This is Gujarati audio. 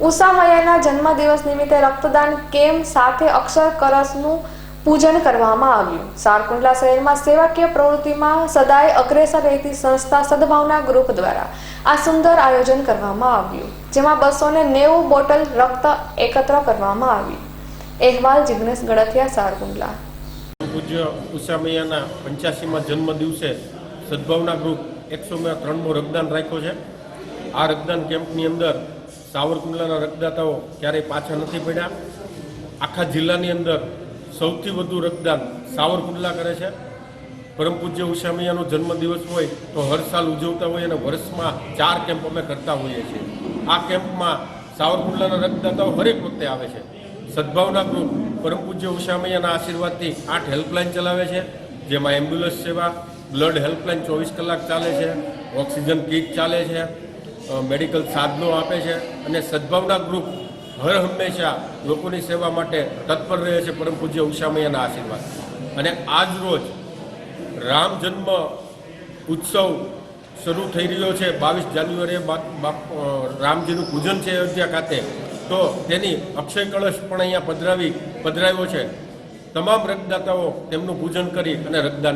ઉષા મૈયાના જન્મદિવસ નિમિત્તે રક્તદાન કેમ્પ સાથે અક્ષર કરસનું પૂજન કરવામાં આવ્યું. સારકુંડલા શહેરમાં સેવાકીય પ્રવૃત્તિમાં સદાય અગ્રેસર રહેતી સંસ્થા સદભાવના ગ્રુપ દ્વારા આ સુંદર આયોજન કરવામાં આવ્યું, જેમાં બસો ને નેવું બોટલ રક્ત એકત્ર કરવામાં આવ્યું અહેવાલ જિગ્નેશ ગળથિયા, સારકુંડલા. પૂજ્ય ઉષામૈયાના પંચ્યાસીમાં જન્મ દિવસે સદભાવના ગ્રુપ એકસોમાં ત્રણમો રક્તદાન રાખ્યો છે. આ રક્તદાન કેમ્પની અંદર સાવરકુંડલાના રક્તદાતાઓ ક્યારેય પાછા નથી પડ્યા. આખા જિલ્લાની અંદર સૌથી વધુ રક્તદાન સાવરકુંડલા કરે છે. પરમ પૂજ્ય ઉષામૈયાનો જન્મદિવસ હોય તો હર સાલ ઉજવતા હોય અને વર્ષમાં ચાર કેમ્પ અમે કરતા હોઈએ છીએ. આ કેમ્પમાં સાવરકુંડલાના રક્તદાતાઓ હરેક વખતે આવે છે. સદભાવના ગ્રુપ પરમ પૂજ્ય ઉષામૈયાના આશીર્વાદથી આઠ હેલ્પલાઇન ચલાવે છે, જેમાં એમ્બ્યુલન્સ સેવા, બ્લડ હેલ્પલાઇન ચોવીસ કલાક ચાલે છે, ઓક્સિજન કીટ ચાલે છે મેડિકલ સાધનો આપે છે અને સદભાવના ગ્રુપ હર હંમેશા લોકોની સેવા માટે તત્પર રહે છે. પરમ પૂજ્ય ઉષામૈયાના આશીર્વાદ. અને આજ રોજ રામ જન્મ ઉત્સવ શરૂ થઈ રહ્યો છે. બાવીસ જાન્યુઆરીએ રામજીનું પૂજન છે અયોધ્યા ખાતે. તો તેની અક્ષય કળશ પણ અહીંયા પધરાવી પધરાવ્યો છે. તમામ રક્તદાતાઓ તેમનું પૂજન કરી અને રક્તદાન